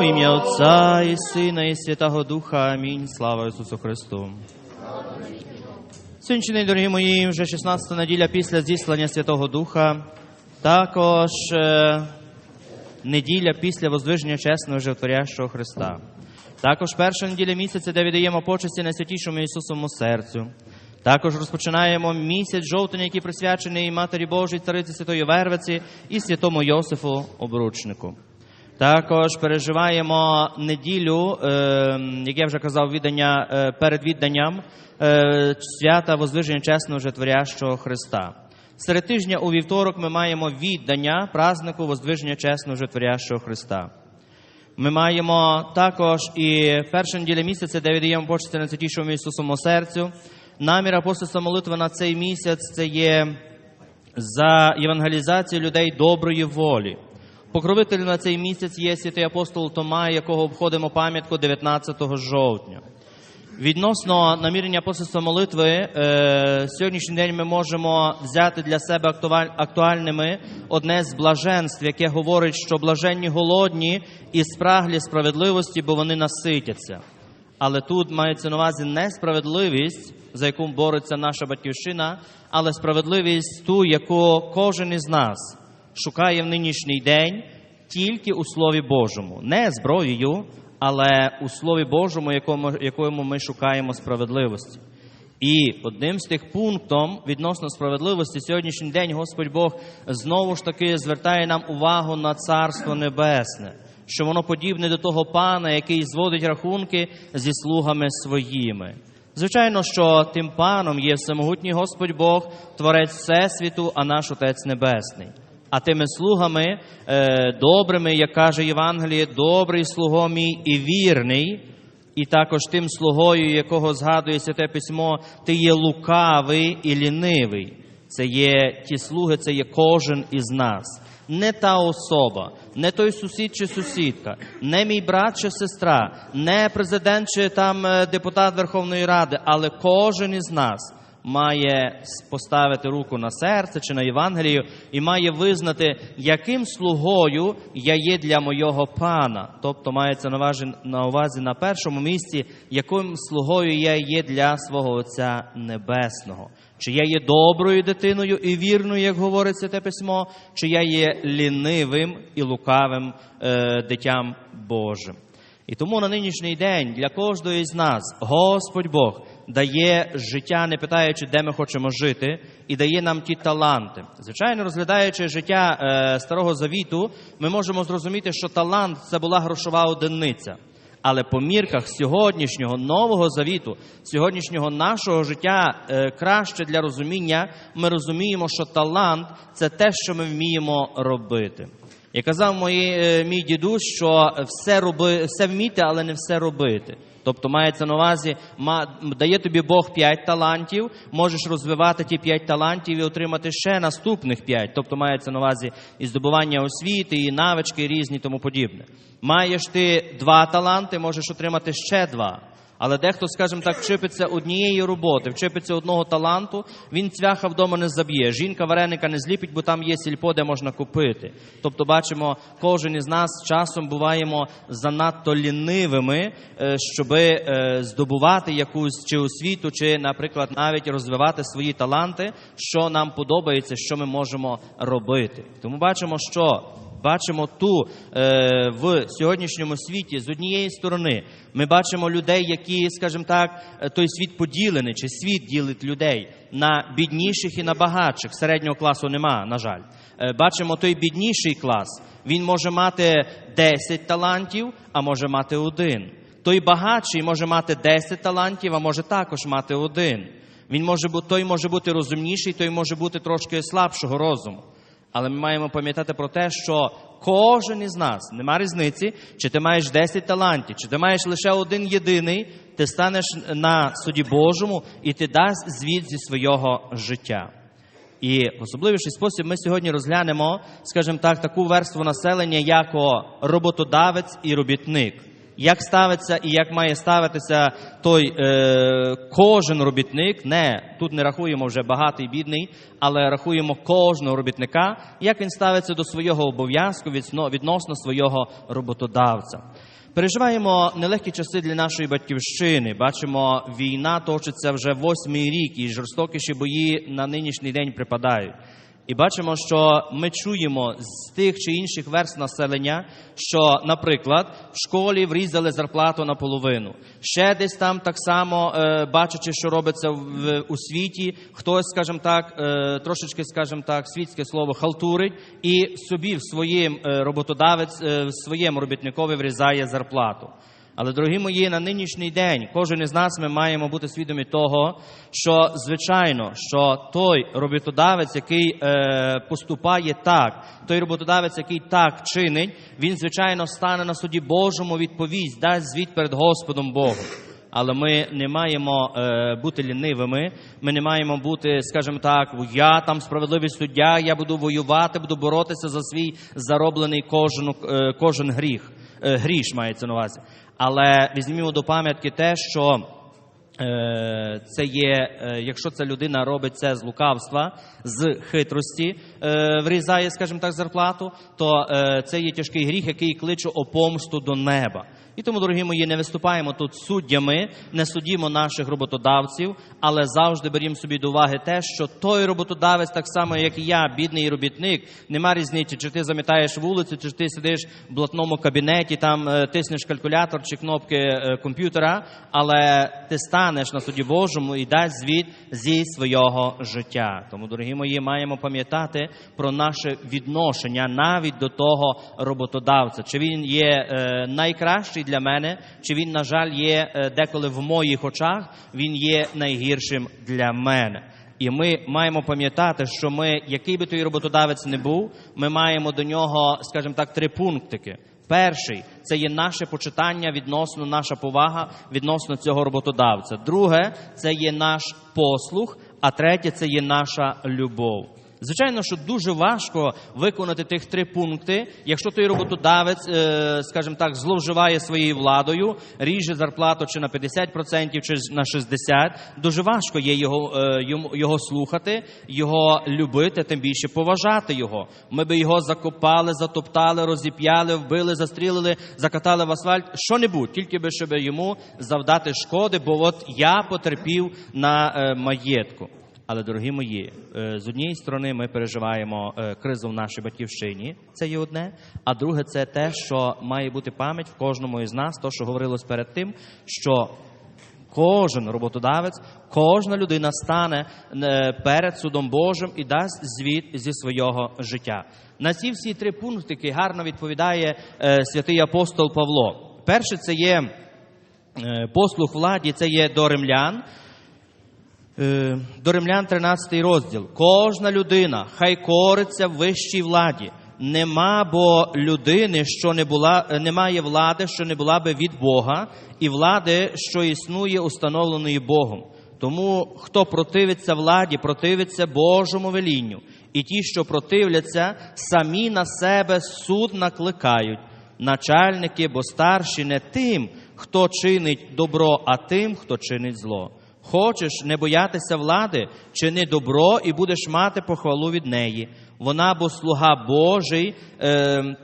У ім'я Отця і Сина, і Святого Духа. Амінь. Слава Ісусу Христу. Сьогоднішній дорогі мої, вже 16 неділя після зіслання Святого Духа. Також е, неділя після воздвиження чесного животворящого Христа. Також перша неділя місяця, де віддаємо почесті найсвятішому Ісусовому серцю. Також розпочинаємо місяць жовтня, який присвячений Матері Божій, Цариці Святої Вервиці і святому Йосифу Обручнику. Також переживаємо неділю, е, як я вже казав, віддання е, перед відданням е, свята Воздвиження чесного Житворящого Христа. Серед тижня у вівторок ми маємо віддання празднику Воздвиження чесного Житворящого Христа. Ми маємо також і перша неділя місяця, де віддаємо почесті на святішому Ісусовому серцю. Намір апостольства молитви на цей місяць це є за євангелізацію людей доброї волі. Покровителем на цей місяць є святий апостол Тома, якого обходимо пам'ятку 19 жовтня. Відносно намірення апостольства молитви, е, сьогоднішній день ми можемо взяти для себе актуальними одне з блаженств, яке говорить, що блаженні голодні і спраглі справедливості, бо вони наситяться. Але тут мається на увазі не справедливість, за яку бореться наша батьківщина, але справедливість ту, яку кожен із нас шукає в нинішній день тільки у Слові Божому, не зброєю, але у Слові Божому, якому, якому ми шукаємо справедливості. І одним з тих пунктів відносно справедливості сьогоднішній день Господь Бог знову ж таки звертає нам увагу на Царство Небесне, що воно подібне до того пана, який зводить рахунки зі слугами своїми. Звичайно, що тим паном є всемогутній Господь Бог, Творець Всесвіту, а наш Отець Небесний. А тими слугами е, добрими, як каже Євангеліє, добрий слуго мій і вірний, і також тим слугою, якого згадує Святе Письмо, ти є лукавий і лінивий. Це є ті слуги, це є кожен із нас. Не та особа, не той сусід чи сусідка, не мій брат чи сестра, не президент чи там е, депутат Верховної Ради, але кожен із нас має поставити руку на серце чи на Євангелію і має визнати, яким слугою я є для моєго пана. Тобто мається на увазі, на першому місці, яким слугою я є для свого Отця Небесного. Чи я є доброю дитиною і вірною, як говорить Святе Письмо, чи я є лінивим і лукавим е, дитям Божим. І тому на нинішній день для кожного із нас Господь Бог дає життя, не питаючи, де ми хочемо жити, і дає нам ті таланти. Звичайно, розглядаючи життя е, Старого Завіту, ми можемо зрозуміти, що талант це була грошова одиниця. Але по мірках сьогоднішнього нового завіту, сьогоднішнього нашого життя е, краще для розуміння, ми розуміємо, що талант це те, що ми вміємо робити. Я казав мої, е, мій дідусь, що все роби, все вміти, але не все робити. Тобто мається на увазі, дає тобі Бог п'ять талантів, можеш розвивати ті п'ять талантів і отримати ще наступних п'ять. Тобто мається на увазі і здобування освіти, і навички різні, тому подібне. Маєш ти два таланти, можеш отримати ще два. Але дехто, скажімо так, вчипиться однієї роботи, вчипиться одного таланту, він цвяха вдома не заб'є. Жінка вареника не зліпить, бо там є сільпо, де можна купити. Тобто, бачимо, кожен із нас часом буваємо занадто лінивими, щоб здобувати якусь чи освіту, чи, наприклад, навіть розвивати свої таланти, що нам подобається, що ми можемо робити. Тому бачимо, що бачимо ту е, в сьогоднішньому світі з однієї сторони. Ми бачимо людей, які, скажімо так, е, той світ поділений, чи світ ділить людей на бідніших і на багатших. Середнього класу нема, на жаль. Е, бачимо той бідніший клас. Він може мати 10 талантів, а може мати один. Той багатший може мати 10 талантів, а може також мати один. Він може бути, той може бути розумніший, той може бути трошки слабшого розуму. Але ми маємо пам'ятати про те, що кожен із нас нема різниці, чи ти маєш 10 талантів, чи ти маєш лише один єдиний, ти станеш на суді Божому і ти дасть звіт зі свого життя. І в особливіший спосіб ми сьогодні розглянемо, скажімо так, таку верству населення, як роботодавець і робітник. Як ставиться і як має ставитися той е, кожен робітник, не тут не рахуємо вже багатий, бідний, але рахуємо кожного робітника, як він ставиться до свого обов'язку відносно свого роботодавця. Переживаємо нелегкі часи для нашої батьківщини. Бачимо, війна точиться вже восьмий рік, і жорстокіші бої на нинішній день припадають. І бачимо, що ми чуємо з тих чи інших верст населення, що, наприклад, в школі врізали зарплату наполовину. Ще десь там так само, е, бачачи, що робиться в, у світі, хтось, скажімо так, е, трошечки, скажімо так, світське слово халтурить і собі в своїм е, роботодавець, в своєму робітникові врізає зарплату. Але, дорогі мої, на нинішній день кожен із нас ми маємо бути свідомі того, що звичайно, що той роботодавець, який е, поступає так, той роботодавець, який так чинить, він звичайно стане на суді Божому, відповість, дасть звіт перед Господом Богом. Але ми не маємо е, бути лінивими. Ми не маємо бути, скажімо так, я там справедливий суддя, я буду воювати, буду боротися за свій зароблений кожен, е, кожен гріх. Е, гріш мається на увазі. Але візьмімо до пам'ятки те, що е, це є, е, якщо ця людина робить це з лукавства, з хитрості, врізає, скажімо так, зарплату, то е, це є тяжкий гріх, який кличе о помсту до неба. І тому, дорогі мої, не виступаємо тут суддями, не судімо наших роботодавців, але завжди берімо собі до уваги те, що той роботодавець, так само як і я, бідний робітник, нема різниці, чи ти замітаєш вулицю, чи ти сидиш в блатному кабінеті, там е, тиснеш калькулятор чи кнопки е, комп'ютера, але ти станеш на суді Божому і дасть звіт зі свого життя. Тому, дорогі мої, маємо пам'ятати про наше відношення навіть до того роботодавця. Чи він є е, найкращий для мене, чи він, на жаль, є е, деколи в моїх очах, він є найгіршим для мене. І ми маємо пам'ятати, що ми, який би той роботодавець не був, ми маємо до нього, скажімо так, три пунктики. Перший це є наше почитання відносно наша повага відносно цього роботодавця. Друге це є наш послух, а третє це є наша любов. Звичайно, що дуже важко виконати тих три пункти, якщо той роботодавець, е, скажімо так, зловживає своєю владою, ріже зарплату чи на 50%, чи на 60%. Дуже важко є його, е, його слухати, його любити, тим більше поважати його. Ми би його закопали, затоптали, розіп'яли, вбили, застрілили, закатали в асфальт, що-небудь, тільки би щоб йому завдати шкоди, бо от я потерпів на е, маєтку. Але, дорогі мої, е, з однієї сторони ми переживаємо е, кризу в нашій батьківщині, це є одне. А друге, це те, що має бути пам'ять в кожному із нас, то що говорилось перед тим, що кожен роботодавець, кожна людина стане е, перед судом Божим і дасть звіт зі свого життя. На ці всі три пунктики гарно відповідає святий апостол Павло. Перше, це є послух владі, це є до римлян. Е, До римлян 13 розділ. Кожна людина хай кориться в вищій владі. Нема бо людини, що не була, е, немає влади, що не була би від Бога, і влади, що існує, установленої Богом. Тому хто противиться владі, противиться Божому велінню. І ті, що противляться, самі на себе суд накликають. Начальники, бо старші не тим, хто чинить добро, а тим, хто чинить зло. Хочеш не боятися влади, чини добро і будеш мати похвалу від неї. Вона бо слуга Божий. Е,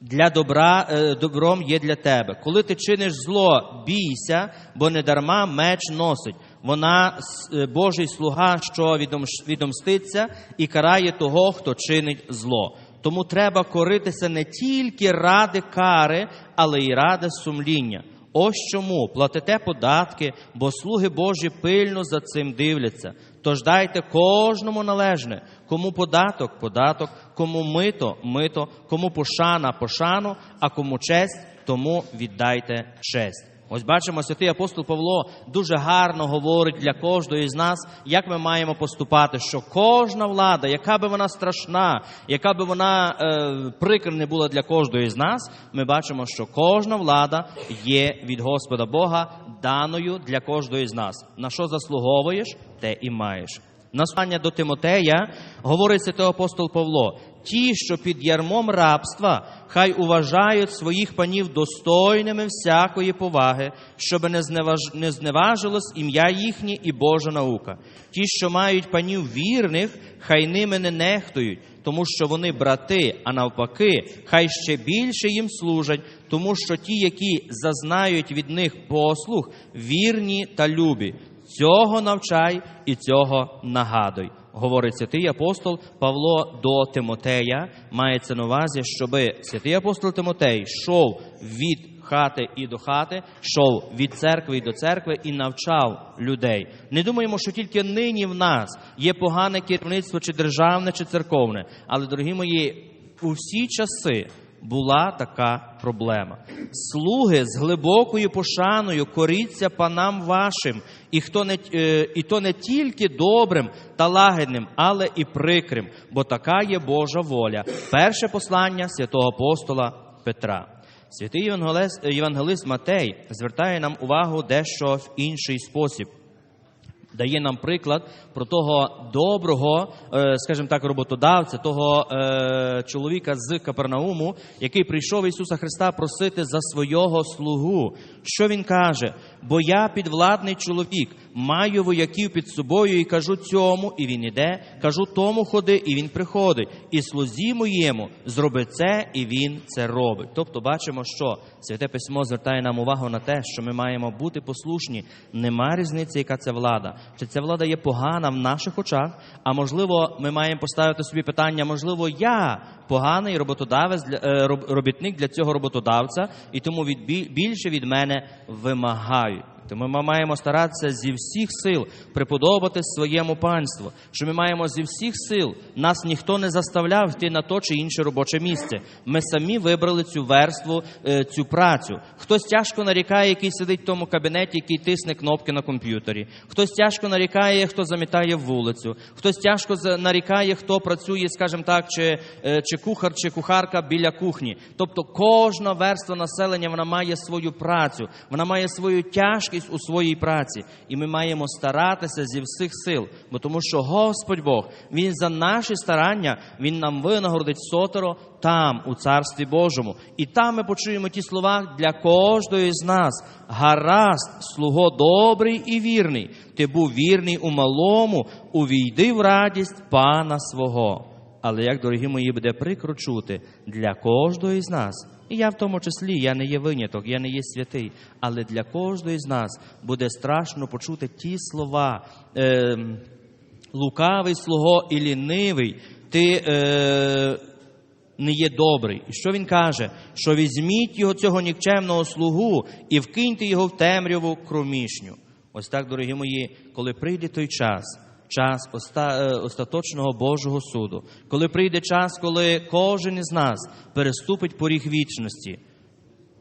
для добра е, добром є для тебе. Коли ти чиниш зло, бійся, бо не дарма меч носить. Вона е, Божий слуга, що відомститься і карає того, хто чинить зло. Тому треба коритися не тільки ради кари, але й ради сумління. Ось чому платите податки, бо слуги Божі пильно за цим дивляться. Тож дайте кожному належне, кому податок податок, кому мито мито, кому пошана пошану, а кому честь, тому віддайте честь. Ось бачимо, святий апостол Павло дуже гарно говорить для кожного з нас, як ми маємо поступати, що кожна влада, яка би вона страшна, яка би вона е, прикра не була для кожного з нас, ми бачимо, що кожна влада є від Господа Бога даною для кожного з нас. На що заслуговуєш, те і маєш. Настання до Тимотея говорить святий апостол Павло: ті, що під ярмом рабства, хай уважають своїх панів достойними всякої поваги, щоб не, зневаж... не зневажилось ім'я їхнє і Божа наука. Ті, що мають панів вірних, хай ними не нехтують, тому що вони брати, а навпаки, хай ще більше їм служать, тому що ті, які зазнають від них послуг, вірні та любі. Цього навчай і цього нагадуй. Говорить святий апостол Павло до Тимотея. Мається на увазі, щоби святий апостол Тимотей йшов від хати і до хати, йшов від церкви і до церкви і навчав людей. Не думаємо, що тільки нині в нас є погане керівництво, чи державне, чи церковне. Але, дорогі мої, у всі часи була така проблема. Слуги з глибокою пошаною коріться панам вашим, і, хто не, е, і то не тільки добрим та лагідним, але і прикрим, бо така є Божа воля. Перше послання святого апостола Петра. Святий євангелист, Матей звертає нам увагу дещо в інший спосіб. Дає нам приклад про того доброго, е, скажімо так, роботодавця, того е, чоловіка з Капернауму, який прийшов Ісуса Христа просити за свого слугу. Що він каже? Бо я підвладний чоловік, маю вояків під собою і кажу цьому, і він іде, кажу тому ходи, і він приходить. І слузі моєму зроби це, і він це робить. Тобто бачимо, що святе письмо звертає нам увагу на те, що ми маємо бути послушні. Нема різниці, яка це влада. Чи ця влада є погана в наших очах? А можливо, ми маємо поставити собі питання, можливо, я поганий роботодавець для е, робітник для цього роботодавця, і тому від більше від мене вимагають. Тому ми маємо старатися зі всіх сил приподобати своєму панству, що ми маємо зі всіх сил. Нас ніхто не заставляв йти на то чи інше робоче місце. Ми самі вибрали цю верству, е, цю працю. Хтось тяжко нарікає, який сидить в тому кабінеті, який тисне кнопки на комп'ютері. Хтось тяжко нарікає, хто замітає вулицю. Хтось тяжко нарікає, хто працює, скажімо так, чи, е, чи кухар, чи кухарка біля кухні. Тобто кожна верства населення вона має свою працю, вона має свою тяжкість у своїй праці. І ми маємо старатися зі всіх сил, бо тому що Господь Бог, Він за наші старання, Він нам винагородить сотеро там, у Царстві Божому. І там ми почуємо ті слова для кожної з нас. Гаразд, слуго добрий і вірний. Ти був вірний у малому, увійди в радість пана свого. Але як, дорогі мої, буде прикро чути для кожного з нас, і я в тому числі, я не є виняток, я не є святий, але для кожного з нас буде страшно почути ті слова. Е, лукавий слуго і лінивий, ти е, не є добрий. І що він каже? Що візьміть його цього нікчемного слугу і вкиньте його в темряву кромішню. Ось так, дорогі мої, коли прийде той час, час е, остаточного Божого суду, коли прийде час, коли кожен із нас переступить поріг вічності,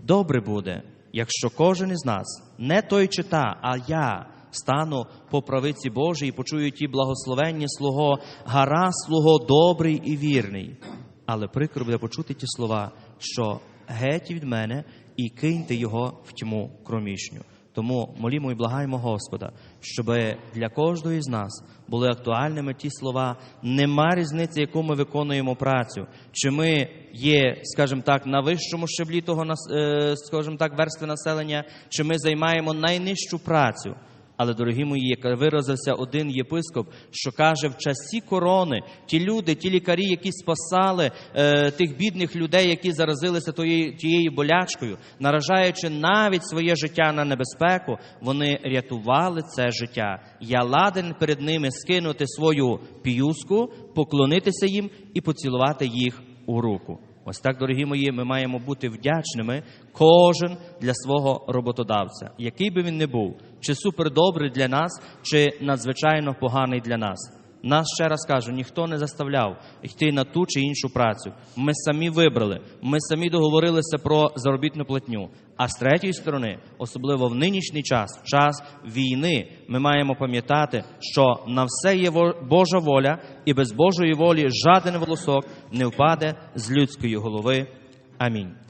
добре буде, якщо кожен із нас, не той чи та, а я стану по правиці Божій і почую ті благословенні слуго, гара слуго добрий і вірний. Але прикро буде почути ті слова, що геть від мене і киньте його в тьму кромішню. Тому молімо і благаємо Господа, щоб для кожної з нас були актуальними ті слова. Нема різниці, яку ми виконуємо працю. Чи ми є, скажімо так, на вищому щеблі того е, скажімо так, верстви населення, чи ми займаємо найнижчу працю. Але, дорогі мої, як виразився один єпископ, що каже, в часі корони ті люди, ті лікарі, які спасали е, тих бідних людей, які заразилися тією, тією болячкою, наражаючи навіть своє життя на небезпеку, вони рятували це життя. Я ладен перед ними скинути свою піюску, поклонитися їм і поцілувати їх у руку. Ось так, дорогі мої, ми маємо бути вдячними кожен для свого роботодавця, який би він не був, чи супердобрий для нас, чи надзвичайно поганий для нас. Нас ще раз кажу, ніхто не заставляв йти на ту чи іншу працю. Ми самі вибрали, ми самі договорилися про заробітну платню. А з третьої сторони, особливо в нинішній час, час війни, ми маємо пам'ятати, що на все є Божа воля, і без Божої волі жоден волосок не впаде з людської голови. Амінь.